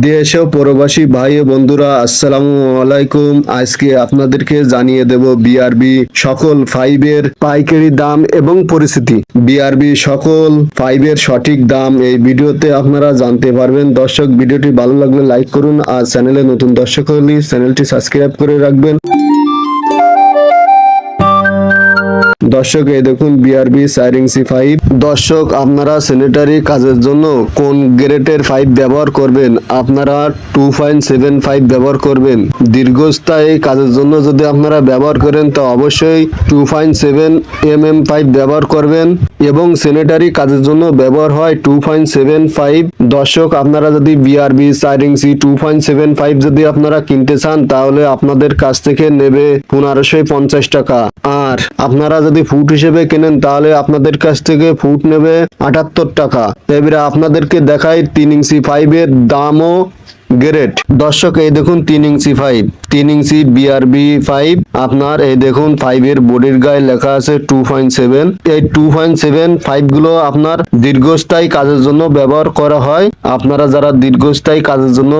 দেশ ও প্রবাসী ভাই ও বন্ধুরা, আসসালামু আলাইকুম। আজকে আপনাদেরকে জানিয়ে দেব বিআরবি সকল ফাইবের পাইকারি দাম এবং পরিস্থিতি। বিআরবি সকল ফাইবের সঠিক দাম এই ভিডিওতে আপনারা জানতে পারবেন। দর্শক, ভিডিওটি ভালো লাগলে লাইক করুন আর চ্যানেলে নতুন দর্শক হলে চ্যানেলটি সাবস্ক্রাইব করে রাখবেন। দর্শক, এই দেখুন বিআরবি সাইরিং সি ফাইভ দর্শক, আপনারা স্যানিটারি কাজের জন্য কোন গ্রেটের পাইপ ব্যবহার করবেন? আপনারা টু পয়েন্ট সেভেন ফাইভ ব্যবহার করবেন। দীর্ঘস্থায়ী কাজের জন্য যদি আপনারা ব্যবহার করেন, তো অবশ্যই two point seven M M pipe ব্যবহার করবেন এবং স্যানিটারি কাজের জন্য ব্যবহার হয় টু পয়েন্ট সেভেন ফাইভ দর্শক, আপনারা যদি BRB সাইরিং C two point seven five যদি আপনারা কিনতে চান, তাহলে আপনাদের কাছ থেকে নেবে পনেরোশো পঞ্চাশ টাকা। আর আপনারা যদি ফুট হিসেবে কেনেন, তাহলে আপনাদের কাছ থেকে ফুট নেবে আটাত্তর টাকা। এবারে আপনাদেরকে দেখাই তিন ইঞ্চি ফাইভের দামও গ্রেট দর্শক, এই দেখুন তিন ইঞ্চি ফাইভ তিন ইঞ্চি বিআরবি ফাইভ আপনার এই দেখুন ফাইভ এর বডির গায়ে লেখা আছে টু পয়েন্ট সেভেন এই টু পয়েন্ট সেভেন ফাইভগুলো আপনার দীর্ঘস্থায়ী কাজের জন্য ব্যবহার করা হয়। আপনারা যারা দীর্ঘস্থায়ী কাজের জন্য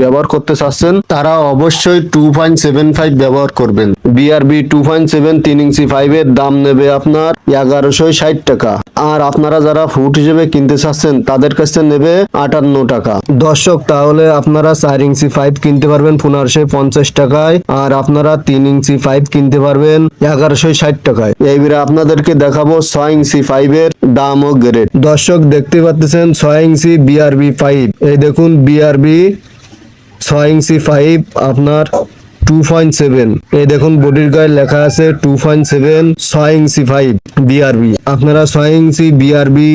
ব্যবহার করতে চাচ্ছেন, তারা অবশ্যই টু পয়েন্ট সেভেন ফাইভ ব্যবহার করবেন। বিআরবি টু পয়েন্ট সেভেন তিন ইঞ্চি ফাইভ এর দাম নেবে আপনার এগারোশো ষাট টাকা। আর আপনারা যারা ফুট হিসেবে কিনতে চাচ্ছেন, তাদের কাছে নেবে আটান্ন টাকা। দর্শক, তাহলে আপনারা চার ইঞ্চি ফাইভ কিনতে পারবেন পনেরোশো পঞ্চাশ টাকায়, আর আপনারা তিন ইঞ্চি ফাইভ কিনতে পারবেন এগারোশো ষাট টাকায়। এইবারে আপনাদেরকে দেখাবো ছয় ইঞ্চি ফাইভের দাম ও গ্রেড দর্শক, দেখতে পাচ্ছেন ছয় ইঞ্চি বিআরবি ফাইভ এই দেখুন বিআরবি ছয় ইঞ্চি ফাইভ আপনার টু পয়েন্ট সেভেন এই দেখুন বডির গায়ে লেখা আছে টু পয়েন্ট সেভেন ছয় ইঞ্চি ফাইভ বিআরবি আপনারা ছয় ইঞ্চি BRB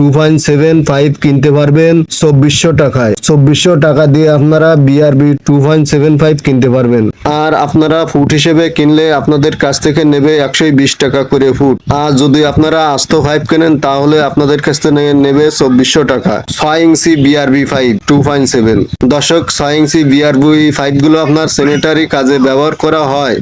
two point seven five কিনতে পারবেন চব্বিশশো টাকায়। চব্বিশশো টাকা দিয়ে আপনারা BRB two point seven five কিনতে পারবেন। আর আপনারা ফুট হিসেবে কিনলে আপনাদের কাছ থেকে নেবে একশো বিশ টাকা করে ফুট। আর যদি আপনারা আস্ত ফাইভ কেনেন, তাহলে আপনাদের কাছ থেকে নেবে চব্বিশশো টাকা। ছয় ইঞ্চি BRB five two point seven দশক ছয় ইঞ্চি বিআরবি ফাইভগুলো আপনার স্যানিটারি কাজে ব্যবহার করা হয়।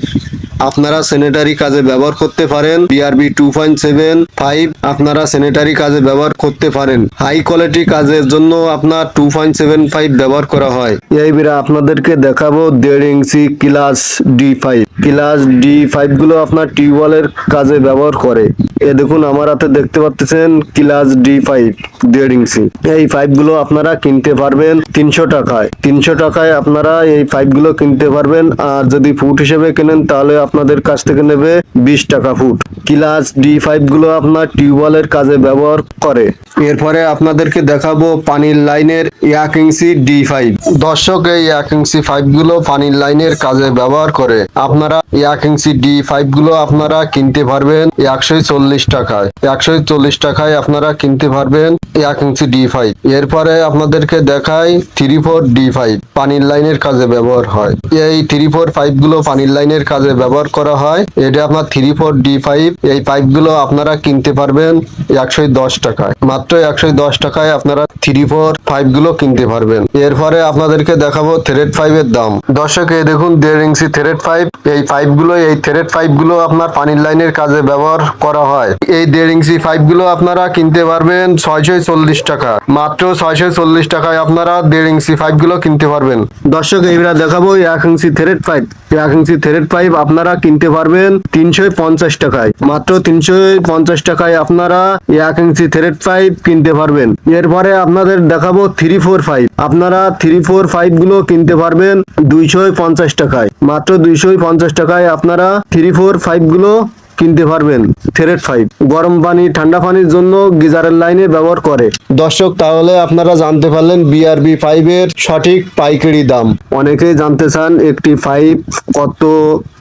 আপনারা স্যানিটারি কাজে ব্যবহার করতে পারেন BRB two point seven five আপনারা স্যানিটারি কাজে ব্যবহার করতে পারেন। হাই কোয়ালিটি কাজের জন্য আপনার টু পয়েন্ট সেভেন ফাইভ ব্যবহার করা হয়। এইবারে আপনাদেরকে দেখাবো দেড় ইঞ্চি class D five class D ফাইভগুলো আপনার টিউবওয়েলের কাজে ব্যবহার করে। এ দেখুন, আমার হাতে দেখতে পাচ্ছেন ক্লাস ডি ফাইভ দেড় ইঞ্চি। এই পাইপগুলো আপনারা কিনতে পারবেন তিনশো টাকায়। তিনশো টাকায় আপনারা এই পাইপগুলো কিনতে পারবেন। আর যদি ফুট হিসেবে কেনেন, তাহলে আপনাদের কাছ থেকে নেবে বিশ টাকা ফুট। ক্লাস ডি ফাইভগুলো আপনার টিউবওয়েলের কাজে ব্যবহার করে। এরপরে আপনাদেরকে দেখাবো পানির লাইনের এক ইঞ্চি ডি ফাইভ। দর্শক, এই এক ইঞ্চি পাইপগুলো পানির লাইনের কাজে ব্যবহার করে। আপনারা এক ইঞ্চি ডি ফাইভগুলো আপনারা কিনতে পারবেন একশো চল্লিশ টাকায়। একশো চল্লিশ টাকায় আপনারা কিনতে পারবেন এক ইঞ্চি ডি ফাইভ। এরপরে আপনাদেরকে দেখাই থ্রি ফোর ডি ফাইভ, পানির লাইনের কাজে ব্যবহার হয়। এই থ্রি ফোর ফাইভগুলো পানির লাইনের কাজে ব্যবহার করা হয়। এটা আপনার থ্রি ফোর ডি ফাইভ এই পাইপগুলো আপনারা কিনতে পারবেন একশো দশ টাকায়। মাত্র একশো দশ টাকায় আপনারা থ্রি ফোর ফাইভগুলো কিনতে পারবেন। এরপরে আপনাদেরকে দেখাবো থ্রেড ফাইভের দাম। দর্শক, এই দেখুন, দেড় ইঞ্চি থ্রেড ফাইভ এই পাইপগুলো, এই থ্রেড পাইপগুলো আপনার পানির লাইনের কাজে ব্যবহার করা হয়। এই দেড় ইঞ্চি পাইপগুলো আপনারা কিনতে পারবেন ছয়শো চল্লিশ টাকা। মাত্র ছয়শো চল্লিশ টাকায় আপনারা দেড় ইঞ্চি পাইপগুলো কিনতে পারবেন। দর্শক, এইবার দেখাবো এক ইঞ্চি থ্রেড পাইপ এক ইঞ্চি থ্রেড পাইপ আপনারা কিনতে পারবেন তিনশো পঞ্চাশ টাকায়। মাত্র তিনশো পঞ্চাশ টাকায় আপনারা এক ইঞ্চি থ্রেড পাইপ কিনতে পারবেন। এরপরে আপনাদের দেখাবো থ্রি ফোর ফাইভ আপনারা থ্রি ফোর ফাইভগুলো কিনতে পারবেন দুইশো পঞ্চাশ টাকায়। মাত্র দুইশো পঞ্চাশ টাকায় আপনারা থ্রি ফোর ফাইভগুলো কিনতে পারবেন থ্রেড ফাইভ গরম পানি, ঠান্ডা পানির জন্য গিজারের লাইনে ব্যবহার করে। দর্শক, তাহলে আপনারা জানতে পারলেন বিআরবি ফাইভ এর সঠিক পাইকারি দাম। অনেকেই জানতে চান একটি ফাইভ কত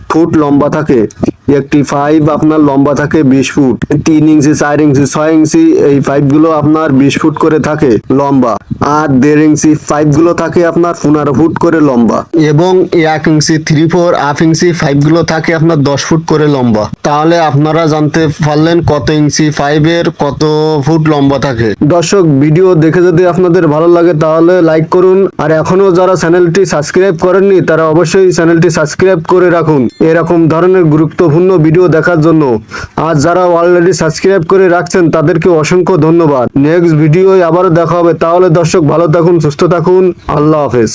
ফুট লম্বা থাকে। একটি পাইপ আপনার লম্বা থাকে বিশ ফুট। তিন ইঞ্চি, চার ইঞ্চি, ছয় ইঞ্চি এই পাইপগুলো আপনার বিশ ফুট করে থাকে লম্বা। আর দেড় ইঞ্চি পাইপগুলো থাকে আপনার পনেরো ফুট করে লম্বা। এবং এক ইঞ্চি থ্রি ফোর হাফ ইঞ্চি পাইপগুলো থাকে আপনার দশ ফুট করে লম্বা। তাহলে আপনারা জানতে পারলেন কত ইঞ্চি পাইপের কত ফুট লম্বা থাকে। দর্শক ভিডিও দেখে যদি আপনাদের ভালো লাগে তাহলে লাইক করুন। আর এখনও যারা চ্যানেলটি সাবস্ক্রাইব করেননি, তারা অবশ্যই চ্যানেলটি সাবস্ক্রাইব করে রাখুন। এরকম ধরনের গুরুত্বপূর্ণ ভিডিও দেখার জন্য। আর যারা অলরেডি সাবস্ক্রাইব করে রাখছেন, তাদেরকে অসংখ্য ধন্যবাদ। নেক্সট ভিডিও আবারও দেখা হবে। তাহলে দর্শক, ভালো থাকুন, সুস্থ থাকুন। আল্লাহ হাফেজ।